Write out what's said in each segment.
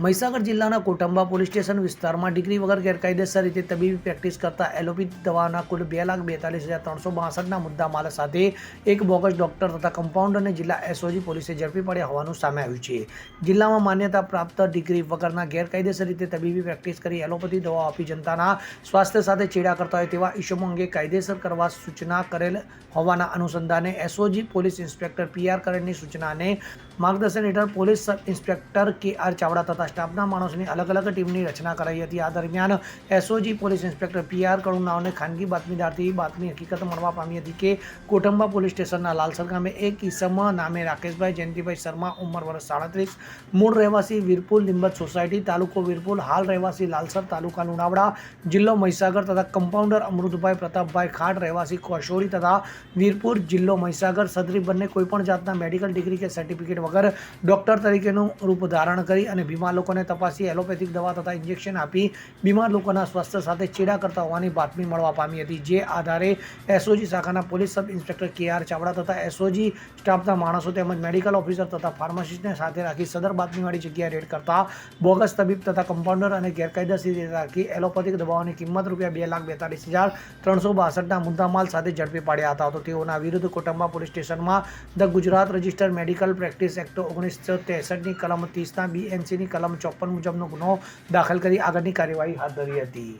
મહીસાગર જિલ્લાના Kotamba police station વિસ્તારમાં degree વગર ગેરકાયદેસર રીતે તબીબી પ્રેક્ટિસ કરતા એલોપી દવાના કુલ બે લાખ બેતાલીસ હજાર ત્રણસો બાસઠના મુદ્દામાલ સાથે એક બોગસ ડોક્ટર તથા કમ્પાઉન્ડરને જિલ્લા એસઓજી પોલીસે ઝડપી પડ્યા હોવાનું સામે આવ્યું છે. જિલ્લામાં માન્યતા પ્રાપ્ત ડિગ્રી વગરના ગેરકાયદેસર રીતે તબીબી પ્રેક્ટિસ કરી એલોપેથી દવાઓ આપી જનતાના સ્વાસ્થ્ય સાથે ચેડા કરતા હોય તેવા ઇસમો અંગે કાયદેસર કરવા સૂચના કરેલ હોવાના અનુસંધાને SOG police inspector P R કરેલની સૂચનાને માર્ગદર્શન હેઠળ police inspector K R Chavda તથા સ્ટાફના માણસોની અલગ અલગ ટીમની રચના કરાઈ હતી. આ દરમિયાન SOG police inspector P R કરુણાઓને ખાનગી બાતમીદારથી બાતમી હકીકત મળવા પામી હતી કે કોટંબા પોલીસ સ્ટેશનના લાલસર ગામે એક ઈસમ નામે રાકેશભાઈ જયંતિભાઈ શર્મા ઉંમર વર્ષ સાડત્રીસ, મૂળ રહેવાસી વીરપુર લીંબત સોસાયટી, તાલુકો વીરપુર હાલ રહેવાસી લાલસર તાલુકા લુણાવડા, જિલ્લો મહીસાગર તથા કમ્પાઉન્ડર અમૃતભાઈ પ્રતાપભાઈ ખાટ, રહેવાસી કોશોરી તથા વીરપુર, જિલ્લો મહીસાગર સદરી બંને કોઈપણ જાતના મેડિકલ ડિગ્રી કે સર્ટિફિકેટ વગર ડોક્ટર તરીકેનું રૂપ ધારણ કરી અને બીમાર લોકોને તપાસી એલોપેથિક દવા તથા ઇન્જેક્શન આપી બીમાર લોકોના સ્વાસ્થ્ય સાથે ચેડા કરતા હોવાની બાતમી મળવા પામી હતી. જે આધારે એસઓજી શાખાના police sub inspector K R Chavda તથા એસઓજી સ્ટાફના માણસો તેમજ મેડિકલ ઓફિસર તથા ફાર્માસિસ્ટને સાથે રાખી સદર બાતમીવાળી જગ્યાએ રેડ કરતા બોગસ તબીબ તથા કમ્પાઉન્ડર અને ગેરકાયદેસર રીતે રાખી એલોપેથિક દવાઓની કિંમત રૂપિયા બે લાખ બેતાલીસ હજાર ત્રણસો બાસઠના મુદ્દામાલ સાથે ઝડપી પાડ્યા હતા. તો તેઓના વિરુદ્ધ કોટંબા પોલીસ સ્ટેશનમાં the Gujarat register medical practice act ઓગણીસો ત્રેસઠની કલમ ત્રીસના બીએનસીની કલમ ચોપન મુજબનો ગુનો દાખલ કરી આગળની કાર્યવાહી હાથ ધરી હતી.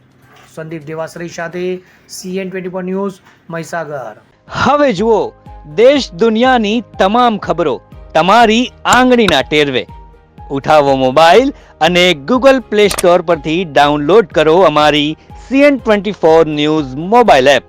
સંદીપ દેવાશ્રી સાથે CN twenty four news Mahisagar. હવે જુઓ, દેશ દુનિયાની તમામ ખબરો તમારી આંગળીના ટેરવે. ઉઠાવો મોબાઈલ અને ગૂગલ પ્લે સ્ટોર પરથી ડાઉનલોડ કરો અમારી CN twenty four news mobile app.